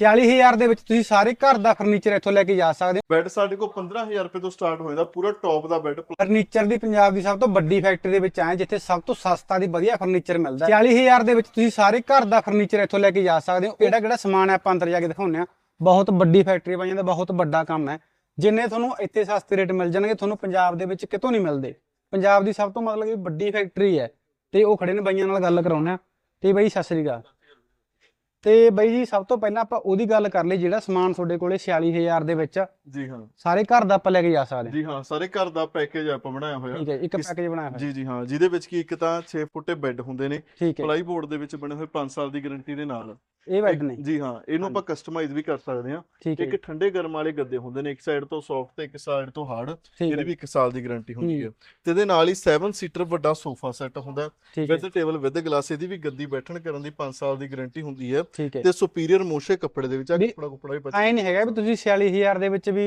44000 ਦੇ ਵਿੱਚ ਤੁਸੀਂ ਸਾਰੇ ਘਰ ਦਾ ਫਰਨੀਚਰ ਇੱਥੋਂ ਲੈ ਕੇ ਜਾ ਸਕਦੇ ਹੋ। ਬੈੱਡ ਸਾਡੇ ਕੋਲ 15000 ਰੁਪਏ ਤੋਂ ਸਟਾਰਟ ਹੋ ਜਾਂਦਾ ਪੂਰਾ ਟੌਪ ਦਾ ਬੈੱਡ ਫਰਨੀਚਰ ਦੀ ਪੰਜਾਬ ਦੀ ਸਭ ਤੋਂ ਵੱਡੀ ਫੈਕਟਰੀ ਦੇ ਵਿੱਚ ਆਏ ਜਿੱਥੇ ਸਭ ਤੋਂ ਸਸਤਾ ਦੀ ਵਧੀਆ ਫਰਨੀਚਰ ਮਿਲਦਾ। ਹੈ 40000 ਦੇ ਵਿੱਚ ਤੁਸੀਂ ਸਾਰੇ ਘਰ ਦਾ ਫਰਨੀਚਰ ਇੱਥੋਂ ਲੈ ਕੇ ਜਾ ਸਕਦੇ ਹੋ। ਕਿਹੜਾ ਕਿਹੜਾ ਸਮਾਨ ਹੈ ਆਪਾਂ ਅੰਦਰ ਜਾ ਕੇ ਦਿਖਾਉਂਦੇ ਆ ਬਹੁਤ ਵੱਡੀ ਫੈਕਟਰੀ ਬਣ ਜਾਂਦਾ ਬਹੁਤ ਵੱਡਾ ਕੰਮ ਹੈ। ਜਿੰਨੇ ਤੁਹਾਨੂੰ ਇੱਥੇ ਸਸਤੇ ਰੇਟ ਮਿਲ ਜਾਣਗੇ ਤੁਹਾਨੂੰ ਪੰਜਾਬ ਦੇ ਵਿੱਚ ਕਿਤੋਂ ਨਹੀਂ ਮਿਲਦੇ। ਪੰਜਾਬ ਦੀ ਸਭ ਤੋਂ ਮਤਲਬ ਕਿ ਵੱਡੀ ਫੈਕਟਰੀ ਹੈ। ਤੇ ਉਹ ਖੜੇ ਨੇ ਬਾਈਆਂ ਨਾਲ ਗੱਲ ਕਰਾਉਂਦੇ ਆ ਤੇ ਬਾਈ ਸਤਿ ਸ੍ਰੀ ਅਕਾਲ। ਤੇ ਬਾਈ ਜੀ ਸਭ ਤੋਂ ਪਹਿਲਾਂ ਆਪਾਂ ਉਹਦੀ ਗੱਲ ਕਰ ਲਈ ਜਿਹੜਾ ਸਮਾਨ ਤੁਹਾਡੇ ਕੋਲੇ 46000 ਦੇ ਵਿੱਚ ਜੀ ਹਾਂ। ਸਾਰੇ ਘਰ ਦਾ ਆਪਾਂ ਲੈ ਕੇ ਜਾ ਸਕਦੇ। ਹਾਂ ਜੀ ਹਾਂ ਸਾਰੇ ਘਰ ਦਾ ਪੈਕੇਜ ਆਪਾਂ ਬਣਾਇਆ ਹੋਇਆ। ਠੀਕ ਹੈ ਇੱਕ ਕਿਸ- ਪੈਕੇਜ ਬਣਾਇਆ ਹੋਇਆ। ਜੀ ਜੀ ਹਾਂ ਜਿਹਦੇ ਵਿੱਚ ਕੀ ਇੱਕ ਤਾਂ 6 ਫੁੱਟੇ ਬੈੱਡ ਹੁੰਦੇ ਨੇ। ਠੀਕ ਹੈ। ਪਲਾਈ ਬੋਰਡ ਦੇ ਵਿੱਚ ਬਣੇ ਹੋਏ 5 ਸਾਲ ਦੀ ਗਾਰੰਟੀ ਦੇ ਨਾਲ। ਇਹ ਬੈੱਡ ਨੇ। ਜੀ ਹਾਂ ਇਹਨੂੰ ਆਪਾਂ ਕਸਟਮਾਈਜ਼ ਵੀ ਕਰ ਸਕਦੇ ਹਾਂ। ਠੀਕ ਹੈ ਇੱਕ ਠੰਡੇ ਗਰਮ ਵਾਲੇ ਗੱਦੇ ਹੁੰਦੇ ਨੇ ਇੱਕ ਸਾਈਡ ਤੋਂ ਸੌਫਟ ਤੇ ਇੱਕ ਸਾਈਡ ਤੋਂ ਹਾਰਡ ਠੀਕ ਇਹਦੀ ਹੈ ਵੀ 1 ਸਾਲ ਦੀ ਗਾਰੰਟੀ ਹੁੰਦੀ ਹੈ। ਤੇ ਇਹਦੇ ਨਾਲ ਹੀ 7 ਸੀਟਰ ਵੱਡਾ ਸੋਫਾ ਸੈੱਟ ਹੁੰਦਾ ਠੀਕ ਹੈ ਵਿਦ ਟੇਬਲ ਵਿਦ ਗਲਾਸ ਇਹਦੀ ਵੀ ਗੱਦੀ ਬੈਠਣ ਕਰਨ ਦੀ 5 ਸਾਲ ਦੀ ਗਾਰੰਟੀ ਹੁੰਦੀ ਹੈ। ਠੀਕ ਹੈ। ਤੇ ਸੁਪੀਰੀਅਰ ਮੋਸ਼ੇ ਕੱਪੜੇ ਦੇ ਵਿੱਚ ਆ ਵੀ- ਕੱਪੜਾ ਕੁਪੜਾ ਵੀ ਬਚਾ ਐ ਨਹੀਂ ਹੈਗਾ ਵੀ ਤੁਸੀਂ 46000 ਦੇ ਵਿੱਚ ਵੀ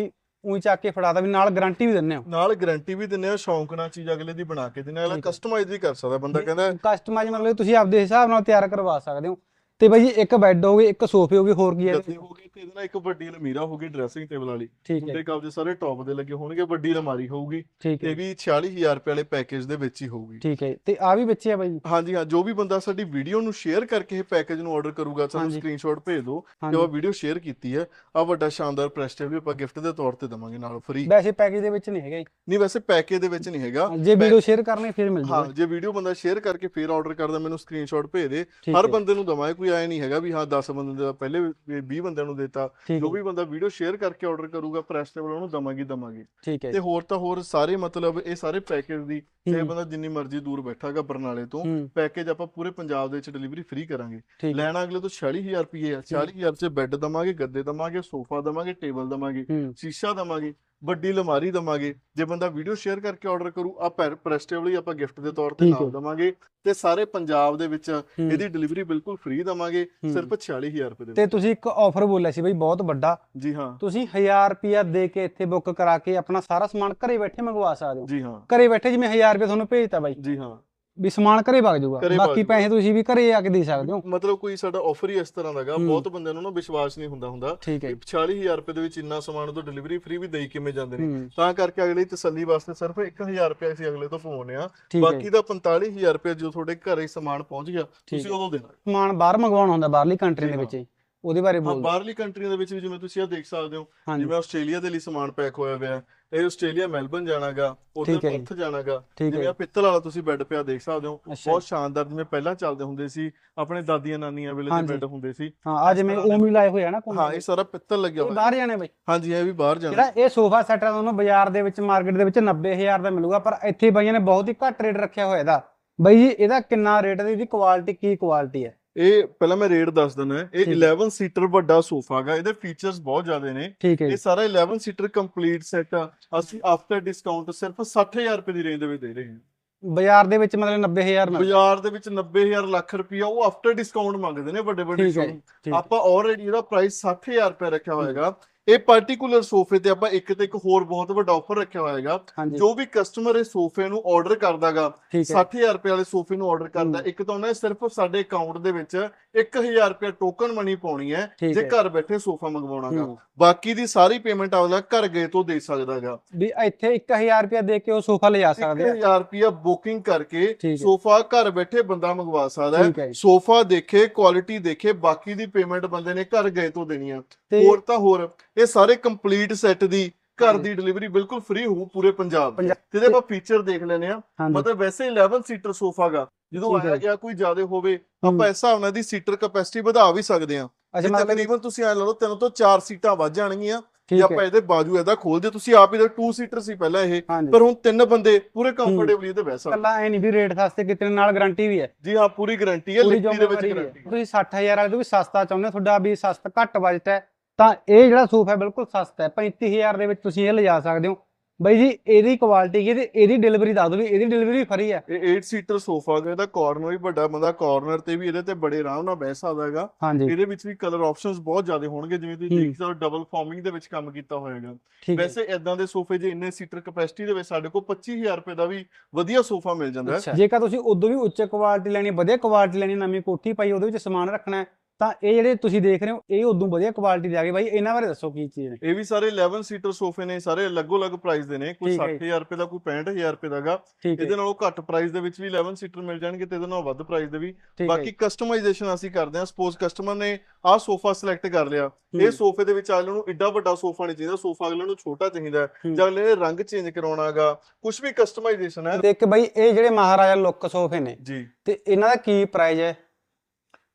ਉਹੀ ਚੱਕ ਕੇ ਫੜਾਤਾ ਵੀ ਨਾਲ ਗਾਰੰਟੀ ਵੀ ਦਿੰਦੇ ਹੋ। ਨਾਲ ਗਾਰੰਟੀ ਵੀ ਦਿੰਨੇ ਆ ਸ਼ੌਂਕ ਨਾਲ ਚੀਜ਼ ਅਗਲੇ ਦੀ ਬਣਾ ਕੇ ਦਿੰਨੇ ਅਗਲਾ। ਕਸਟਮਾਈਜ਼ ਵੀ ਕਰ ਸਕਦਾ ਬੰਦਾ ਕਹਿੰਦਾ ਕਸਟਮਾਈਜ਼ ਮਤਲਬ ਤੁਸੀਂ ਆਪਦੇ ਹਿਸਾਬ ਨਾਲ ਤਿਆਰ ਕਰਵਾ ਸਕਦੇ ਹੋ। ਤੇ ਬਾਈ ਜੀ ਇੱਕ ਬੈੱਡ ਹੋਵੇ ਇੱਕ ਸੋਫੇ ਹੋਵੇ ਹੋਰ ਕੀ ਹੈ? ਗੱਦੀ ਹੋ ਗਈ ਤੇ ਇਹਦੇ ਨਾਲ ਇੱਕ ਵੱਡੀ ਅਲਮੀਰਾ ਹੋਗੀ ਡਰੈਸਿੰਗ ਟੇਬਲ ਵਾਲੀ। ਠੀਕ ਹੈ। ਕਬਜੇ ਸਾਰੇ ਟੌਪ ਦੇ ਲੱਗੇ ਹੋਣਗੇ ਵੱਡੀ ਅਲਮਾਰੀ ਹੋਊਗੀ ਠੀਕ ਤੇ ਹੈ ਵੀ 46000 ਰੁਪਏ ਵਾਲੇ ਪੈਕੇਜ ਦੇ ਵਿੱਚ ਹੀ ਹੋਊਗੀ। ਠੀਕ ਹੈ ਤੇ ਆ ਵੀ ਵਿੱਚ ਹੀ ਬਾਈ? ਜੀ ਹਾਂਜੀ ਹਾਂ ਜੋ ਵੀ ਬੰਦਾ ਸਾਡੀ ਵੀਡੀਓ ਨੂੰ ਸ਼ੇਅਰ ਕਰਕੇ ਇਹ ਪੈਕੇਜ ਨੂੰ ਆਰਡਰ ਕਰੂਗਾ ਸਾਨੂੰ ਹਾਂਜੀ। ਸਕਰੀਨਸ਼ਾਟ ਭੇਜ ਦਿਓ ਹਾਂਜੀ। ਉਹ ਵੀਡੀਓ ਸ਼ੇਅਰ ਕੀਤੀ ਹੈ। ਆ ਵੱਡਾ ਸ਼ਾਨਦਾਰ ਪ੍ਰੈਸਟੇਜ ਵੀ ਆਪਾਂ ਗਿਫਟ ਦੇ ਤੌਰ ਤੇ ਦਵਾਂਗੇ ਨਾਲ ਫ੍ਰੀ ਵੈਸੇ ਪੈਕੇਜ ਦੇ ਵਿੱਚ ਨਹੀਂ ਹੈਗਾ ਜੀ। ਨਹੀਂ ਵੈਸੇ ਪੈਕੇਜ ਦੇ ਵਿੱਚ ਨਹੀਂ ਹੈਗਾ। ਜੇ ਵੀਡੀਓ ਸ਼ੇਅਰ ਕਰਨੀ ਫਿਰ ਮਿਲ ਹਾਂ ਜੇ ਵੀਡੀਓ ਬੰਦਾ ਸ਼ੇਅਰ ਕਰਕੇ ਫੇਰ ਆਰਡਰ ਕਰਦਾ ਮੈਨੂੰ ਸਕਰੀਨਸ਼ਾਟ ਭੇਜ ਦੇ। ਠੀਕ ਹਰ ਹੈ, ਬੰਦੇ ਨੂੰ ਦਵਾਂਗੇ ਕੋਈ ਆਏ ਨਹੀਂ ਹੈਗਾ ਵੀ ਹਾਂ 10 ਬੰਦੇ ਦਾ ਪਹਿਲੇ ਵੀ 20 ਬੰਦਿਆਂ ਨੂੰ ਦਿੱਤਾ ਜੋ ਵੀ ਬੰਦਾ ਵੀਡੀਓ ਸ਼ੇਅਰ ਕਰਕੇ ਆਰਡਰ ਕਰੂਗਾ ਪ੍ਰੈਸਟੇਬਲ ਉਹਨੂੰ ਦਵਾਂਗੇ ਦਵਾਂਗੇ। ਠੀਕ ਹੈ ਤੇ ਹੋਰ ਤਾਂ ਹੋਰ ਸਾਰੇ ਮਤਲਬ ਇਹ ਸਾਰੇ ਪੈਕੇਜ ਦੀ ਹੂੰ, ਬੰਦਾ ਜਿੰਨੀ ਮਰਜ਼ੀ ਦੂਰ ਬੈਠਾਗਾ ਬਰਨਾਲੇ ਤੋਂ ਪੈਕੇਜ ਆਪਾਂ ਪੂਰੇ ਪੰਜਾਬ ਦੇ ਵਿੱਚ ਡਿਲੀਵਰੀ ਫ੍ਰੀ ਕਰਾਂਗੇ। ਲੈਣਾ ਅਗਲੇ ਤੋਂ 46000 ਰੁਪਏ ਆ 40000 ਚ ਬੈੱਡ ਦਵਾਂਗੇ ਗੱਦੇ ਦਵਾਂਗੇ ਸੋਫਾ ਦਵਾਂਗੇ ਟੇਬਲ ਦਵਾਂਗੇ ਸ਼ੀਸ਼ਾ ਦਵਾਂਗੇ। ਵੱਡੀ ਅਲਮਾਰੀ ਦਵਾਂਗੇ। ਜੇ ਬੰਦਾ ਵੀਡੀਓ ਸ਼ੇਅਰ ਕਰਕੇ ਆਰਡਰ ਕਰੂ ਆ ਪ੍ਰੈਸਟੇਬਲ ਆਪਾਂ ਗਿਫਟ ਦੇ ਤੌਰ ਤੇ ਨਾਲ। ਦਵਾਂਗੇ ਤੇ ਸਾਰੇ ਪੰਜਾਬ ਦੇ ਵਿੱਚ। ਇਹਦੀ ਡਿਲੀਵਰੀ ਬਿਲਕੁਲ ਫ੍ਰੀ ਦਵਾਂਗੇ। ਸਿਰਫ 46000 ਰੁਪਏ ਦੇ ਤੇ ਤੁਸੀਂ ਇੱਕ ਆਫਰ ਬੋਲਿਆ ਸੀ ਬਈ ਬਹੁਤ ਵੱਡਾ। ਜੀ ਹਾਂ। ਤੁਸੀਂ 1000 ਰੁਪਿਆ ਦੇ ਕੇ ਇੱਥੇ ਬੁੱਕ ਕਰਾ ਕੇ ਆਪਣਾ ਸਾਰਾ ਸਮਾਨ ਘਰੇ ਬੈਠੇ ਮੰਗਵਾ ਸਕਦੇ ਹੋ। ਜੀ ਹਾਂ। ਘਰੇ ਬੈਠੇ ਜਿਵੇਂ 1000 ਰੁਪਏ ਤੁਹਾਨੂੰ ਭੇਜਤਾ ਬਾਈ। ਜੀ ਹਾਂ। ਵੀ ਸਮਾਨ ਘਰੇ ਵਗ ਜਾਊਗਾ ਘਰੇ ਵਗ ਬਾਕੀ ਜਾਊਗਾ। ਪੈਸੇ ਤੁਸੀਂ ਵੀ ਘਰੇ ਆ ਕੇ ਦੇ ਸਕਦੇ ਹੋ ਮਤਲਬ ਕੋਈ ਸਾਡਾ ਆਫਰ ਹੀ ਇਸ ਤਰ੍ਹਾਂ ਦਾਗਾ। ਬਹੁਤ ਬੰਦਿਆਂ ਨੂੰ ਨਾ ਵਿਸ਼ਵਾਸ ਨਹੀਂ ਹੁੰਦਾ ਹੁੰਦਾ ਠੀਕ ਹੈ ਕਿ 46000 ਰੁਪਏ ਦੇ ਵਿੱਚ ਇੰਨਾ ਸਮਾਨ ਤੋਂ ਡਿਲੀਵਰੀ ਫ੍ਰੀ ਵੀ ਦੇਈ ਕਿਵੇਂ ਜਾਂਦੇ ਨੇ ਹੂੰ ਤਾਂ ਕਰਕੇ ਅਗਲੇ ਦੀ ਤਸੱਲੀ ਵਾਸਤੇ ਸਿਰਫ 1000 ਰੁਪਏ ਅਸੀਂ ਅਗਲੇ ਤੋਂ ਪਵਾਉਂਦੇ ਆ ਠੀਕ ਹੈ ਬਾਕੀ ਦਾ 45000 ਰੁਪਏ ਜੋ ਤੁਹਾਡੇ ਘਰੇ ਸਮਾਨ ਪਹੁੰਚ ਗਿਆ ਤੁਸੀਂ। ਉਦੋਂ ਦੇਣਾ ਸਮਾਨ ਬਾਹਰ ਮੰਗਵਾਉਣਾ ਹੁੰਦਾ ਬਾਹਰਲੀ ਕੰਟਰੀ ਜੀ ਦੇ। ਵਿੱਚ ਹੀ। ਉਹਦੇ ਬਾਰੇ ਹਾਂ ਬੋਲ। ਬਾਹਰਲੀ ਕੰਟਰੀਆਂ ਦੇ ਵਿੱਚ ਵੀ ਜਿਵੇਂ ਤੁਸੀਂ ਆ ਦੇਖ ਸਕਦੇ ਹੋ ਹਾਂਜੀ। ਜਿਵੇਂ ਆਸਟ੍ਰੇਲੀਆ ਦੇ ਲਈ ਸਮਾਨ ਪੈਕ ਹੋਇਆ ਹੋਇਆ ਹੈ ਇਹ ਆਸਟ੍ਰੇਲੀਆ ਮੈਲਬਨ ਜਾਣਾਗਾ ਉਧਰ ਠੀਕ ਹੈ ਜੀ। ਪਰਥ ਜਾਣਾਗਾ। ਠੀਕ ਜਿਵੇਂ ਹੈ ਆ ਪਿੱਤਲ ਵਾਲਾ ਤੁਸੀਂ ਬੈੱਡ ਪਿਆ ਦੇਖ ਸਕਦੇ ਹੋ ਅੱਛਾ ਬਹੁਤ ਸ਼ਾਨਦਾਰ ਜਿਵੇਂ ਪਹਿਲਾਂ ਚੱਲਦੇ ਹੁੰਦੇ ਸੀ ਆਪਣੇ ਦਾਦੀਆਂ ਨਾਨੀਆਂ ਵੇਲੇ ਦੇ ਹਾਂਜੀ। ਬੈੱਡ ਹੁੰਦੇ ਸੀ। ਹਾਂ ਆ ਜਿਵੇਂ ਉਮੀ ਲਾਏ ਹੋਏ ਆ ਨਾ ਹਾਂ ਇਹ ਸਾਰਾ ਪਿੱਤਲ ਲੱਗਿਆ ਇਹ ਹੋਇਆ। ਬਾਹਰ ਜਾਣੇ ਬਈ? ਹਾਂਜੀ ਇਹ ਵੀ ਬਾਹਰ ਜਾਣਾ। ਜਿਹੜਾ ਇਹ ਸੋਫਾ ਸੈਟ ਆ ਤੁਹਾਨੂੰ ਬਾਜ਼ਾਰ ਦੇ ਵਿੱਚ ਮਾਰਕੀਟ ਦੇ ਵਿੱਚ 90000 ਦਾ ਮਿਲੂਗਾ ਪਰ ਇੱਥੇ ਬਾਈਆਂ ਨੇ ਬਹੁਤ ਹੀ ਘੱਟ ਰੇਟ ਰੱਖਿਆ ਹੋਇਆ ਇਹਦਾ। ਬਈ ਜੀ ਇਹਦਾ ਕਿੰਨਾ ਰੇਟ ਹੈ ਇਹਦੀ ਕੁਆਲਿਟੀ ਕੀ ਕੁਆਲਿਟੀ ਹੈ? ਇਹ ਪਹਿਲਾਂ ਮੈਂ ਰੇਟ ਦੱਸ ਦਿੰਦਾ ਇਹ ਠੀਕ ਹੈ। 11 ਸੀਟਰ ਵੱਡਾ ਸੋਫਾ ਹੈਗਾ ਇਹਦੇ ਫੀਚਰਸ ਬਹੁਤ ਜ਼ਿਆਦੇ ਨੇ। ਇਹ ਸਾਰਾ 11 ਸੀਟਰ ਕੰਪਲੀਟ ਸੈੱਟ ਅਸੀਂ ਆਫਟਰ ਡਿਸਕਾਊਂਟ ਸਿਰਫ 60000 ਰੁਪਏ ਦੀ ਰੇਂਜ ਦੇ ਵਿੱਚ ਦੇ ਰਹੇ ਹਾਂ। ਬਾਜ਼ਾਰ ਦੇ ਵਿੱਚ ਮਤਲਬ 90000 ਮਿਲ ਬਾਜ਼ਾਰ ਦੇ ਵਿੱਚ 90000 ਲੱਖ ਰੁਪਇਆ ਉਹ ਆਫਟਰ ਡਿਸਕਾਊਂਟ ਮੰਗਦੇ ਨੇ ਵੱਡੇ ਵੱਡੇ ਆਪਾਂ ਆਲਰੇਡੀ ਇਹਦਾ ਪ੍ਰਾਈਸ 60000 ਰੁਪਏ ਰੱਖਿਆ ਹੋਏਗਾ ਇਹ ਪਾਰਟਿਕੂਲਰ ਸੋਫੇ ਤੇ ਆਪਾਂ ਇੱਕ ਤੇ ਇੱਕ ਹੋਰ ਬਹੁਤ ਵੱਡਾ ਆਫਰ ਰੱਖਿਆ ਹੋਏਗਾ ਹਾਂਜੀ। ਜੋ ਵੀ ਕਸਟਮਰ ਇਹ ਸੋਫੇ ਨੂੰ ਆਰਡਰ ਕਰਦਾਗਾ ਠੀਕ ਹੈ। 60000 ਰੁਪਏ ਵਾਲੇ ਸੋਫੇ ਨੂੰ ਆਰਡਰ ਕਰਦਾ। ਇੱਕ ਤਾਂ ਉਹਨੇ ਸਿਰਫ ਸਾਡੇ ਅਕਾਊਂਟ ਦੇ ਵਿੱਚ 1000 ਰੁਪਏ ਟੋਕਨ ਮਨੀ ਪਾਉਣੀ ਹੈ ਜੇ ਘਰ ਬੈਠੇ ਸੋਫਾ ਮੰਗਵਾਉਣਾਗਾ ਹੂੰ। ਬਾਕੀ ਦੀ ਸਾਰੀ ਪੇਮੈਂਟ ਆਪਦਾ ਘਰ ਗਏ ਤੋਂ ਦੇ ਸਕਦਾਗਾ ਵੀ ਇੱਥੇ 1000 ਰੁਪਏ ਦੇ ਕੇ ਉਹ ਸੋਫਾ ਲਿਜਾ ਸਕਦੇ ਆ 1000 ਰੁਪਿਆ ਬੁਕਿੰਗ ਕਰਕੇ। ਸੋਫਾ ਘਰ ਬੈਠੇ ਬੰਦਾ ਮੰਗਵਾ ਸਕਦਾ ਹੈ। ਸੋਫਾ ਦੇਖੇ ਕੁਆਲਿਟੀ ਦੇਖੇ ਬਾਕੀ ਦੀ ਪੇਮੈਂਟ ਬੰਦੇ ਨੇ ਘਰ ਗਏ ਤੋਂ ਦੇਣੀ ਆ ਤੇ ਹੋਰ ਤਾਂ ਹੋਰ ਇਹ ਸਾਰੇ ਕੰਪਲੀਟ ਸੈੱਟ ਦੀ ਘਰ। ਦੀ ਡਿਲੀਵਰੀ ਬਿਲਕੁਲ ਫ੍ਰੀ ਹੋਊ ਪੂਰੇ ਪੰਜਾਬ। ਪੰਜਾਬ- ਜਿਹਦੇ ਆਪਾਂ ਫੀਚਰ ਦੇਖ ਲੈਨੇ ਆ ਮਤਲਬ ਵੈਸੇ 11 ਸੀਟਰ ਸੋਫਾਗਾ ਜਦੋਂ ਹੈ। ਆਇਆ ਗਿਆ ਕੋਈ ਜ਼ਿਆਦਾ ਹੋਵੇ ਹੂੰ। ਆਪਾਂ ਇਸ ਹਿਸਾਬ ਨਾਲ ਦੀ ਸੀਟਰ ਕੈਪੈਸਿਟੀ ਵਧਾ ਵੀ ਸਕਦੇ ਆ ਤਕਰੀਬਨ ਤੁਸੀਂ ਐ ਲਾ ਲਓ ਤਿੰਨ ਤੋਂ ਚਾਰ ਸੀਟਾਂ ਵੱਧ ਜਾਣਗੀਆਂ ਜੇ ਆਪਾਂ ਹੈ। ਇਹਦੇ ਬਾਜੂ ਇਹਦਾ ਖੋਲਦੇ ਤੁਸੀਂ ਆਪ ਇਹਦਾ 2 ਸੀਟਰ ਸੀ ਪਹਿਲਾਂ ਇਹ ਪਰ ਹੁਣ ਤਿੰਨ ਬੰਦੇ ਪੂਰੇ ਕੰਫਰਟੇਬਲੀ ਇਹਦੇ ਬਹਿ ਸਕਦੇ। ਕੱਲਾ ਐ ਨਹੀਂ ਵੀ ਰੇਟ ਸਸਤੇ ਕਿਤੇ ਨਾਲ ਗਾਰੰਟੀ ਵੀ ਹੈ। ਜੀ ਹਾਂ ਪੂਰੀ ਗਾਰੰਟੀ ਹੈ ਲਿਖਤੀ ਦੇ ਵਿੱਚ ਹੈ। ਗਾਰੰਟੀ ਤੁਸੀਂ 60000 ਵਾਲੇ ਤੋਂ ਵੀ ਸਸਤਾ ਚਾਹੁੰਦੇ ਹੋ, ਤੁਹਾਡਾ ਵੀ ਸਸਤਾ ਘੱਟ ਬਜਟ ਹੈ ਤਾਂ ਇਹ ਜਿਹੜਾ ਸੋਫਾ ਹੈ ਬਿਲਕੁਲ ਸਸਤਾ ਹੈ। 35000 ਦੇ ਵਿੱਚ ਤੁਸੀਂ ਇਹ ਲਿਜਾ ਸਕਦੇ ਹੋ। ਬਈ ਜੀ ਇਹਦੀ ਕੁਆਲਿਟੀ ਕੀ ਤੇ ਇਹਦੀ ਡਿਲੀਵਰੀ ਦੱਸ ਦਿਓ ਵੀ ਇਹਦੀ ਡਿਲੀਵਰੀ ਫਰੀ ਹੈ। ਇਹ 8 ਸੀਟਰ ਸੋਫਾ ਹੈ ਇਹਦਾ ਕਾਰਨਰ ਵੀ ਵੱਡਾ ਬੰਦਾ ਕਾਰਨਰ ਤੇ ਵੀ ਇਹਦੇ ਤੇ ਬੜੇ ਆਰਾਮ ਨਾਲ ਬਹਿ ਸਕਦਾ ਹੈਗਾ। ਹਾਂਜੀ। ਇਹਦੇ ਵਿੱਚ ਵੀ ਕਲਰ ਆਪਸ਼ਨਸ ਬਹੁਤ ਜ਼ਿਆਦਾ ਹੋਣਗੇ ਜਿਵੇਂ ਤੁਸੀਂ। ਦੇਖ ਸਕਦੇ ਹੋ ਡਬਲ ਫਾਰਮਿੰਗ ਦੇ ਵਿੱਚ ਕੰਮ ਕੀਤਾ ਹੋਏਗਾ ਠੀਕ ਹੈ। ਵੈਸੇ ਇਦਾਂ ਦੇ ਸੋਫੇ ਜੇ ਇੰਨੇ ਸੀਟਰ ਕੈਪੈਸਿਟੀ ਦੇ ਵਿੱਚ ਸਾਡੇ ਕੋਲ 25000 ਰੁਪਏ ਦਾ ਵੀ ਵਧੀਆ ਸੋਫਾ ਮਿਲ ਜਾਂਦਾ ਹੈ। ਜੇਕਰ ਤੁਸੀਂ ਉਦੋਂ ਵੀ ਉੱਚ ਕੁਆਲਿਟੀ ਲੈਣੀ ਵਧੀਆ ਕੁਆਲਿਟੀ ਲੈਣੀ ਨਵੀਂ ਕੋਠੀ ਪਾਈ ਉਹਦੇ ਵਿੱਚ ਸਮਾਨ ਰੱਖਣਾ ਹੈ ਤਾਂ ਇਹ ਜਿਹੜੇ ਤੁਸੀਂ ਦੇਖ ਰਹੇ ਹੋ ਇਹ ਉਦੋਂ ਵਧੀਆ ਕੁਆਲਿਟੀ ਦੇ ਆ ਗਏ ਬਾਈ। ਇਹਨਾਂ ਬਾਰੇ ਦੱਸੋ ਕੀ ਚੀਜ਼ ਨੇ ਇਹ ਵੀ ਸਾਰੇ 11 ਸੀਟਰ ਸੋਫੇ ਨੇ ਸਾਰੇ ਅਲੱਗੋ-ਅਲੱਗ ਪ੍ਰਾਈਸ ਦੇ ਨੇ। ਕੋਈ ਠੀਕ ਹੈ। ਜੀ। 60000 ਰੁਪਏ ਦਾ ਕੋਈ 65000 ਰੁਪਏ ਦਾਗਾ। ਇਹਦੇ ਨਾਲੋਂ ਘੱਟ ਪ੍ਰਾਈਸ ਦੇ ਵਿੱਚ ਵੀ 11 ਸੀਟਰ ਮਿਲ ਜਾਣਗੇ ਤੇ ਇਹਦੇ ਨਾਲੋਂ ਵੱਧ ਪ੍ਰਾਈਸ ਦੇ ਵੀ। ਬਾਕੀ ਕਸਟਮਾਈਜ਼ੇਸ਼ਨ ਅਸੀਂ ਕਰਦੇ ਹਾਂ। ਸਪੋਜ਼ ਕਸਟਮਰ ਨੇ ਆਹ ਸੋਫਾ ਸਿਲੈਕਟ ਕਰ ਲਿਆ। ਇਹ ਸੋਫੇ ਦੇ ਵਿੱਚ ਅਗਲੇ ਨੂੰ ਏਡਾ ਵੱਡਾ ਸੋਫਾ ਨਹੀਂ ਚਾਹੀਦਾ। ਸੋਫਾ ਅਗਲੇ ਨੂੰ ਛੋਟਾ ਚਾਹੀਦਾ। ਜਾਂ ਅਗਲੇ ਨੇ ਰੰਗ ਚੇਂਜ ਕਰਾਉਣਾਗਾ ਕੁਝ ਵੀ ਕਸਟਮਾਈਜ਼ੇਸ਼ਨ ਹੈ। ਇੱਕ ਬਾਈ ਇਹ ਜਿਹੜੇ ਮਹਾਰਾਜਾ ਲੁੱਕ ਸੋਫੇ ਨੇ ਜੀ। ਤੇ ਇਹਨਾਂ ਦਾ ਕੀ ਪ੍ਰਾਈਸ ਹੈ?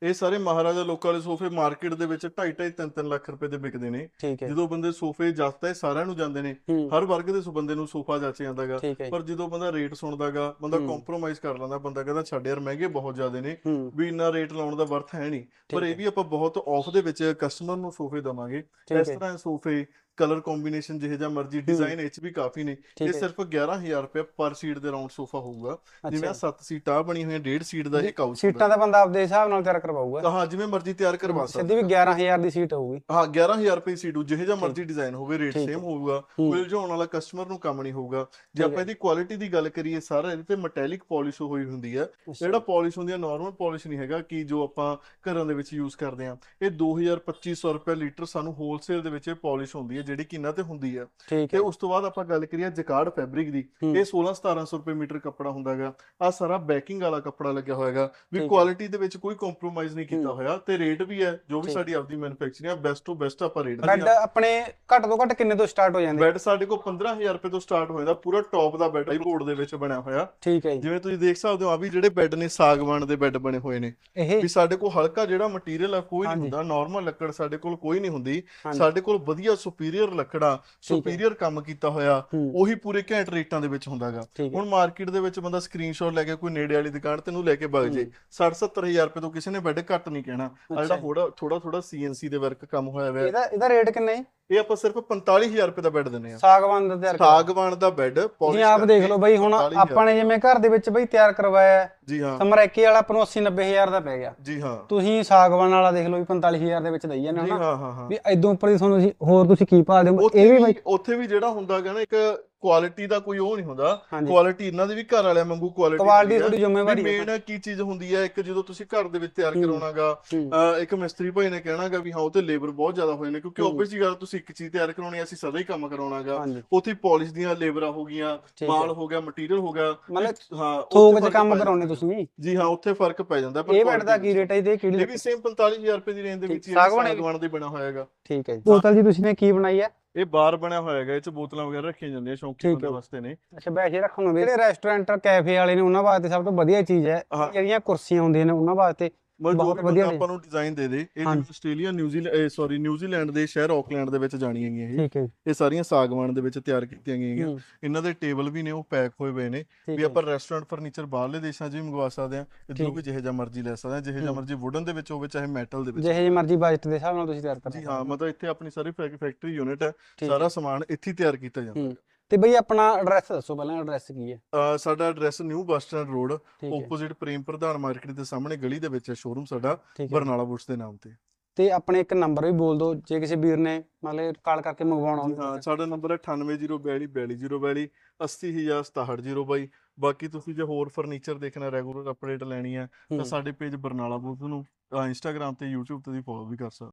ਇਹ ਸਾਰੇ ਮਹਾਰਾਜਾ ਲੋਕਾਂ ਵਾਲੇ ਸੋਫੇ ਮਾਰਕੀਟ ਦੇ ਵਿੱਚ 2.5 2.5 3-3 ਲੱਖ ਰੁਪਏ ਦੇ ਵਿਕਦੇ ਨੇ। ਠੀਕ ਹੈ। ਜਦੋਂ ਬੰਦੇ ਸੋਫੇ ਜਸਤਾ ਸਾਰਿਆਂ ਨੂੰ ਜਾਂਦੇ ਨੇ। ਹਰ ਵਰਗ ਦੇ ਬੰਦੇ ਨੂੰ ਸੋਫਾ ਜੱਚ ਜਾਂਦਾਗਾ ਪਰ ਜਦੋਂ ਬੰਦਾ ਰੇਟ ਸੁਣਦਾਗਾ ਬੰਦਾ। ਕੰਪਰੋਮਾਈਜ਼ ਕਰ ਲੈਂਦਾ ਬੰਦਾ ਕਹਿੰਦਾ ਛੱਡ ਯਾਰ ਮਹਿੰਗੇ ਬਹੁਤ ਜ਼ਿਆਦੇ ਨੇ। ਵੀ ਇੰਨਾ ਰੇਟ ਲਾਉਣ ਦਾ ਵਰਥ ਹੈ ਨਹੀਂ। ਪਰ ਇਹ ਵੀ ਆਪਾਂ ਬਹੁਤ ਆਫ ਦੇ ਵਿੱਚ ਕਸਟਮਰ ਨੂੰ ਸੋਫੇ ਦਵਾਂਗੇ। ਇਸ ਤਰ੍ਹਾਂ ਸੋਫੇ ਕਲਰ ਕੰਬੀਨੇਸ਼ਨ ਜਿਹੇ ਜਾਂ ਮਰਜ਼ੀ ਡਿਜ਼ਾਈਨ ਇਹ 'ਚ ਵੀ ਕਾਫੀ ਨੇ। ਇਹ ਸਿਰਫ 11000 ਰੁਪਏ ਪਰ ਸੀਟ ਦੇ ਰਾਉਂਡ ਸੋਫਾ ਹੋਊਗਾ। ਜਿਵੇਂ ਅੱਛਾ 7 ਸੀਟਾਂ ਬਣੀਆਂ ਹੋਈਆਂ 1.5 ਸੀਟ ਦਾ ਇਹ ਕਾਊਚ ਸੀਟਾਂ ਦਾ ਬੰਦਾ ਆਪਦੇ ਹਿਸਾਬ ਨਾਲ ਤਿਆਰ ਕਰਵਾਊਗਾ। ਹਾਂ ਜਿਵੇਂ ਮਰਜ਼ੀ ਤਿਆਰ ਕਰਵਾ ਸਕਦਾ। ਸਿੱਧੀ ਵੀ 11000 ਦੀ ਸੀਟ ਹੋਊਗੀ। ਹਾਂ 11000 ਰੁਪਏ ਸੀਟ ਹੋ ਜਿਹੇ ਜਾਂ ਮਰਜ਼ੀ ਡਿਜ਼ਾਈਨ ਹੋਵੇ ਰੇਟ ਸੇਮ ਹੋਊਗਾ। ਕੋਈ ਉਲਝਾਉਣ ਵਾਲਾ ਕਸਟਮਰ ਨੂੰ ਕੰਮ ਨਹੀਂ ਹੋਊਗਾ। ਜੇ ਆਪਾਂ ਇਹਦੀ ਕੁਆਲਿਟੀ ਦੀ ਗੱਲ ਕਰੀਏ ਸਾਰਾ ਇਹਦੇ ਤੇ ਮੈਟੈਲਿਕ ਪਾਲਿਸ਼ ਹੋਈ ਹੁੰਦੀ ਹੈ। ਜਿਹੜਾ ਪਾਲਿਸ਼ ਹੁੰਦੀ ਹੈ ਨਾਰਮਲ ਪਾਲਿਸ਼ ਨਹੀਂ ਹੈਗਾ ਕਿ ਜੋ ਆਪਾਂ ਘਰਾਂ ਦੇ ਵਿੱਚ ਯੂਜ਼ ਕਰਦੇ ਆ ਇਹ 2250 ਰੁਪਏ ਲੀਟਰ ਸਾਨੂੰ ਹੋਲਸੇਲ ਦੇ ਵਿੱਚ ਇਹ ਪਾਲਿਸ਼ ਹੁੰਦੀ ਹੈ ਜਿਹੜੀ ਕਿ ਇਹਨਾਂ ਤੇ ਹੁੰਦੀ ਹੈ ਠੀਕ ਤੇ ਹੈ ਉਸ ਤੋਂ ਬਾਅਦ ਆਪਾਂ ਗੱਲ ਕਰੀਏ ਜਕਾਰਡ ਫੈਬਰਿਕ ਦੀ ਹੂੰ। ਇਹ 16 1700 ਰੁਪਏ ਮੀਟਰ ਕੱਪੜਾ ਹੁੰਦਾ ਹੈਗਾ ਆ ਸਾਰਾ ਬੈਕਿੰਗ ਵਾਲਾ ਕੱਪੜਾ ਲੱਗਿਆ ਹੋਇਆਗਾ ਠੀਕ ਵੀ ਹੈ। ਕੁਆਲਿਟੀ ਦੇ ਵਿੱਚ ਕੋਈ ਕੰਪਰੋਮਾਈਜ਼ ਨਹੀਂ ਕੀਤਾ। ਹੋਇਆ ਤੇ ਰੇਟ ਵੀ ਹੈ ਜੋ ਵੀ ਠੀਕ। ਸਾਡੀ ਆਪਦੀ ਮੈਨੂਫੈਕਚਰਿੰਗ ਹੈ ਬੈਸਟ ਤੋਂ ਬੈਸਟ ਆਪਾਂ ਰੇਟ ਬੈੱਡ ਆਪਣੇ ਘੱਟ ਤੋਂ ਘੱਟ ਕਿੰਨੇ ਤੋਂ ਸਟਾਰਟ ਹੋ ਜਾਂਦੇ ਬੈੱਡ ਸਾਡੇ ਕੋਲ 15000 ਰੁਪਏ ਤੋਂ ਸਟਾਰਟ ਹੋ ਜਾਂਦਾ ਪੂਰਾ ਟੌਪ ਦਾ ਬੈੱਡ ਹੈ ਬੋਰਡ ਦੇ ਵਿੱਚ ਬਣਿਆ ਹੋਇਆ ਠੀਕ ਹੈ ਜੀ ਜਿਵੇਂ ਤੁਸੀਂ ਦੇਖ ਸਕਦੇ ਹੋ ਆ ਵੀ ਜਿਹੜੇ ਬੈੱਡ ਨੇ ਸਾਗਵਾਨ ਦੇ ਬੈੱਡ ਬਣੇ ਹੋਏ ਨੇ ਇਹ ਵੀ ਸਾਡੇ ਕੋਲ ਹਲਕਾ ਜਿਹੜਾ ਮਟੀਰੀਅਲ ਆ ਕੋਈ ਨਹੀਂ ਹਾਂਜੀ। ਹੁੰਦਾ ਨਾਰਮਲ ਲੱਕੜ ਸਾਡੇ ਕੋਲ ਕੋਈ ਨਹੀਂ ਹੁੰਦੀ ਹਾਂਜੀ। ਸਾਡੇ ਕੋਲ ਵਧੀਆ ਸੁਪੀਰੀਅਰ ਲੱਕੜਾਂ ਸੁਪੀਰੀਅਰ ਕੰਮ ਕੀਤਾ ਹੋਇਆ ਉਹੀ ਪੂਰੇ ਘੈਂਟ ਰੇਟਾਂ ਦੇ ਵਿੱਚ ਹੁੰਦਾਗਾ। ਹੁਣ ਮਾਰਕੀਟ ਦੇ ਵਿੱਚ ਬੰਦਾ ਸਕਰੀਨਸ਼ਾਟ ਲੈ ਕੇ ਕੋਈ ਨੇੜੇ ਵਾਲੀ ਦੁਕਾਨ ਤੈਨੂੰ ਲੈ ਕੇ ਵਗ ਜੇ। 60 70000 ਰੁਪਏ ਤੋਂ ਕਿਸੇ ਨੇ ਬੈੱਡ ਘੱਟ ਨਹੀਂ ਕਹਿਣਾ। ਆ ਜਿਹੜਾ। ਥੋੜਾ ਥੋੜਾ ਥੋੜਾ ਸੀਐਨਸੀ ਦੇ ਵਰਕ ਕੰਮ ਹੋਇਆ ਹੋਇਆ। ਇਹਦਾ ਇਹਦਾ ਰੇਟ ਕਿੰਨਾ ਹੈ ਇਹ ਆਪਾਂ ਸਿਰਫ 45000 ਰੁਪਏ ਦਾ ਬੈੱਡ ਦਿੰਨੇ ਆ ਸਾਗਵਾਨ ਦਾ ਤਿਆਰ ਸਾਗਵਾਨ ਦਾ ਬੈੱਡ ਜੀ ਆਪ ਦੇਖ ਲਓ ਬਈ ਹੁਣ 45,000 ਆਪਾਂ ਨੇ ਜਿਵੇਂ ਘਰ ਦੇ ਵਿੱਚ ਬਈ ਤਿਆਰ ਕਰਵਾਇਆ ਜੀ ਹਾਂ। ਤਾਂ ਮਰੈਕੀ ਵਾਲਾ ਆਪਾਂ ਨੂੰ 80 90000 ਦਾ ਪੈ ਗਿਆ। ਜੀ ਹਾਂ। ਤੁਸੀਂ ਸਾਗਵਾਨ ਵਾਲਾ ਦੇਖ ਲਓ ਵੀ 45000 ਦੇ ਵਿੱਚ ਦਈ ਜਾਂਦੇ ਹੋ ਨਾ। ਵੀ ਇਦੋਂ ਉੱਪਰ ਤੁਹਾਨੂੰ ਹੋਰ ਤੁਸੀਂ ਕੀ ਹੋ ਉੱਥੇ ਇਹ ਵੀ ਉੱਥੇ ਵੀ ਜਿਹੜਾ ਹੁੰਦਾ ਹੈਗਾ ਨਾ ਇੱਕ ਕੁਆਲਿਟੀ ਦਾ ਕੋਈ ਉਹ ਨਹੀਂ ਹੁੰਦਾ। ਕੁਆਲਿਟੀ ਇਹਨਾਂ ਦੀ ਵੀ ਘਰ ਵਾਲਿਆਂ ਵਾਂਗੂ ਕੁਆਲਿਟੀ ਕੁਆਲਿਟੀ ਤੁਹਾਡੀ ਜ਼ਿੰਮੇਵਾਰੀ ਹੈ ਮੇਨ ਕੀ ਚੀਜ਼ ਹੁੰਦੀ ਹੈ ਇੱਕ ਜਦੋਂ ਤੁਸੀਂ ਘਰ ਦੇ ਵਿੱਚ ਤਿਆਰ। ਕਰਾਉਣਾਗਾ ਇੱਕ ਮਿਸਤਰੀ ਭਾਈ ਨੇ ਕਹਿਣਾਗਾ ਵੀ ਹਾਂ ਉਹ ਤੇ ਲੇਬਰ ਬਹੁਤ ਜ਼ਿਆਦਾ ਹੋਏ ਨੇ ਕਿਉਂਕਿ ਹੂੰ। ਆਬਵੀਅਸਲੀ ਗੱਲ ਤੁਸੀਂ ਇੱਕ ਚੀਜ਼ ਤਿਆਰ ਕਰਾਉਣੀ ਹੈ, ਅਸੀਂ ਸਦਾ ਹੀ ਕੰਮ ਕਰਾਉਣਾਗਾ। ਉੱਥੇ ਪਾਲਿਸ਼ ਦੀਆਂ ਲੇਬਰਾਂ ਹੋ ਗਈਆਂ ਮਾਲ ਹੈ ਗਿਆ ਮਟੀਰੀਅਲ ਹੋ ਗਿਆ ਮਤਲਬ ਹਾਂ ਥੋਕ 'ਚ ਕੰਮ ਕਰਾਉਣੇ। ਤੁਸੀਂ ਜੀ ਹਾਂ ਉੱਥੇ ਫ਼ਰਕ ਪੈ ਜਾਂਦਾ ਪਰ ਇਹ ਬੈਡ ਦਾ ਕੀ ਰੇਟ ਹੈ ਤੇ ਕਿਹੜੀ ਇਹ ਵੀ ਸੇਮ 45000 ਰੁਪਏ ਦੀ ਰੇਂਜ ਦੇ ਵਿੱਚ ਹੀ ਹੈ, ਸਾਗਵਾਨ ਦੇ ਬਣਾ ਹੋਇਆ ਹੈਗਾ ਠੀਕ ਹੈ ਜੀ। ਬੋਤਲ ਜੀ ਤੁਸੀਂ ਨੇ ਕੀ ਬਣਾਈ ਹੈ? ਇਹ ਬਾਰ ਬਣਿਆ ਹੋਇਆ ਹੈਗਾ ਇਹ ਚ ਬੋਤਲਾਂ ਵਗੈਰਾ ਰੱਖੀਆਂ ਜਾਂਦੀਆਂ ਸ਼ੌਂਕੀ ਬੰਦੇ। ਵਾਸਤੇ ਨੇ ਅੱਛਾ ਵੈਸੇ ਰੱਖਣ ਨੂੰ ਵੀ ਜਿਹੜੇ ਰੈਸਟੋਰੈਂਟ ਕੈਫੇ ਵਾਲੇ ਨੇ ਉਹਨਾਂ ਵਾਸਤੇ ਸਭ ਤੋਂ ਵਧੀਆ ਚੀਜ਼ ਹੈ। ਜਿਹੜੀਆਂ ਕੁਰਸੀਆਂ ਹੁੰਦੀਆਂ ਨੇ ਉਹਨਾਂ ਵਾਸਤੇ ਬਹੁਤ ਵਧੀਆ ਨੇ। ਆਪਾਂ ਨੂੰ ਡਿਜ਼ਾਈਨ ਦੇ ਦੇ ਇਹ ਹਾਂਜੀ। ਆਸਟ੍ਰੇਲੀਆ ਨਿਊਜ਼ੀਲੈਂਡ ਸੌਰੀ ਨਿਊਜ਼ੀਲੈਂਡ ਦੇ ਸ਼ਹਿਰ ਆਕਲੈਂਡ ਦੇ ਵਿੱਚ ਜਾਣੀਆਂ ਗਈਆਂ ਇਹ। ਠੀਕ ਹੈ ਇਹ ਸਾਰੀਆਂ ਸਾਗਵਾਨ ਦੇ ਵਿੱਚ ਤਿਆਰ ਕੀਤੀਆਂ ਗਈਆਂ ਹੂੰ, ਇਹਨਾਂ ਦੇ ਟੇਬਲ ਵੀ ਨੇ ਉਹ ਪੈਕ ਹੋਏ ਹੋਏ ਨੇ। ਠੀਕ ਵੀ ਹੈ। ਆਪਾਂ ਰੈਸਟੋਰੈਂਟ ਫਰਨੀਚਰ ਬਾਹਰਲੇ ਦੇਸ਼ਾਂ 'ਚ ਵੀ ਮੰਗਵਾ ਸਕਦੇ ਆ ਠੀਕ। ਵੀ ਜਿਹੇ ਜਿਹਾ ਮਰਜ਼ੀ ਲੈ ਸਕਦੇ ਆ ਜਿਹੇ ਜਿਹਾ ਹੂੰ। ਮਰਜ਼ੀ ਵੁਡਨ ਦੇ ਵਿੱਚ ਹੋਵੇ ਚਾਹੇ ਮੈਟਲ ਦੇ ਵਿੱਚ ਜਿਹੇ ਜਿਹੇ ਮਰਜ਼ੀ ਬਜਟ ਦੇ ਹਿਸਾਬ ਨਾਲ ਤੁਸੀਂ ਤਿਆਰ ਕਰਦੇ ਜੀ ਹਾਂ ਮਤਲਬ ਇੱਥੇ ਆਪਣੀ ਸਾਰੀ ਫੈਕਟਰੀ ਯੂਨਿਟ ਹੈ। ਸਾਰਾ ਸਮਾਨ ਇੱਥੇ ਹੀ ਤਿਆਰ ਕੀਤਾ ਜਾਂਦਾ ਹੂੰ। ਤੇ ਬਈ ਆਪਣਾ ਐਡਰੈਸ ਦੱਸੋ ਪਹਿਲਾਂ ਐਡਰੈਸ ਕੀ ਹੈ? ਅਹ ਸਾਡਾ address new bus stand road ਠੀਕ ਹੈ। ਆਪੋਜ਼ਿਟ ਪ੍ਰੇਮ ਪ੍ਰਧਾਨ ਮਾਰਕੀਟ ਦੇ ਸਾਹਮਣੇ ਗਲੀ ਦੇ ਵਿੱਚ ਹੈ ਸ਼ੋਰੂਮ ਸਾਡਾ ਠੀਕ ਹੈ। ਬਰਨਾਲਾ ਬੁੱਟਸ ਦੇ ਨਾਮ ਤੇ। ਤੇ ਆਪਣੇ ਇੱਕ ਨੰਬਰ ਵੀ ਬੋਲ ਦਿਓ ਜੇ ਕਿਸੇ ਵੀਰ ਨੇ ਮਤਲਬ ਕਾਲ ਕਰਕੇ ਮੰਗਵਾਉਣਾ ਹੋਵੇ। ਹਾਂ ਸਾਡਾ ਨੰਬਰ ਹੈ 980242 42042 80027 ਬਾਕੀ ਤੁਸੀਂ ਜੇ ਹੋਰ ਫਰਨੀਚਰ ਦੇਖਣਾ ਰੈਗੂਲਰ ਅਪਡੇਟ ਲੈਣੀ ਹੈ ਹੂੰ। ਤਾਂ ਸਾਡੇ ਪੇਜ ਬਰਨਾਲਾ ਬੁੱਟਸ ਨੂੰ ਇੰਸਟਾਗ੍ਰam ਤੇ YouTube ਤੇ ਵੀ ਫੋਲੋ ਵੀ ਕਰ ਸਕਦੇ